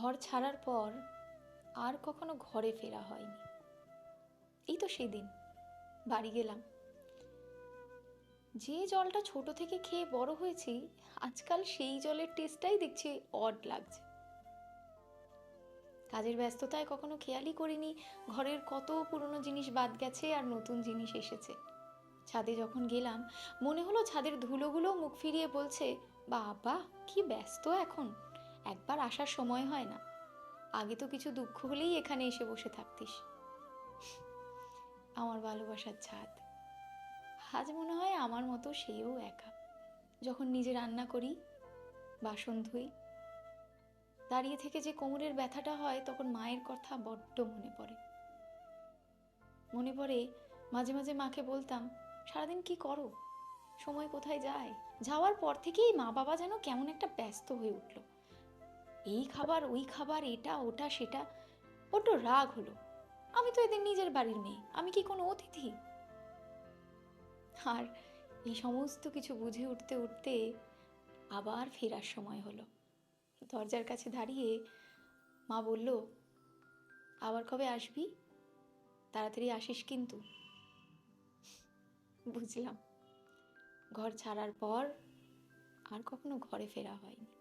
ঘর ছাড়ার পর আর কখনো ঘরে ফেরা হয়নি। এই তো সেই দিন বাড়ি গেলাম। যে জলটা ছোট থেকে খেয়ে বড় হয়েছি, আজকাল সেই জলের টেস্টটাই দেখছি অড লাগছে। কাজের ব্যস্ততায় কখনো খেয়ালই করিনি, ঘরের কত পুরনো জিনিস বাদ গেছে আর নতুন জিনিস এসেছে। ছাদে যখন গেলাম, মনে হলো ছাদের ধুলোগুলো মুখ ফিরিয়ে বলছে, বাবা, কি ব্যস্ত এখন। একবার আসার সময় হয় না। আগে তো কিছু দুঃখ হলেই এখানে এসে বসে থাকতিস। আমার ভালোবাসার ছাদ। আজ মনে হয় আমার মতো সেও একা। যখন নিজে রান্না করি, বাসন ধুই, দাঁড়িয়ে থেকে যে কোমরের ব্যথাটা হয়, তখন মায়ের কথা বড্ড মনে পড়ে। মনে পড়ে, মাঝে মাঝে মাকে বলতাম, সারাদিন কি করো? সময় কোথায় যায়? যাওয়ার পর থেকেই মা বাবা যেন কেমন একটা ব্যস্ত হয়ে উঠল। এই খাবার, ওই খাবার, এটা, ওটা, সেটা। বড্ড রাগ হলো। আমি তো এদের নিজের বাড়ির মেয়ে। আমি কি কোনো অতিথি? আর এই সমস্ত কিছু বুঝে উঠতে উঠতে আবার ফেরার সময় হলো। দরজার কাছে দাঁড়িয়ে মা বলল, আবার কবে আসবি? তাড়াতাড়ি আসিস কিন্তু। বুঝলাম। ঘর ছাড়ার পর আর কখনো ঘরে ফেরা হয়নি।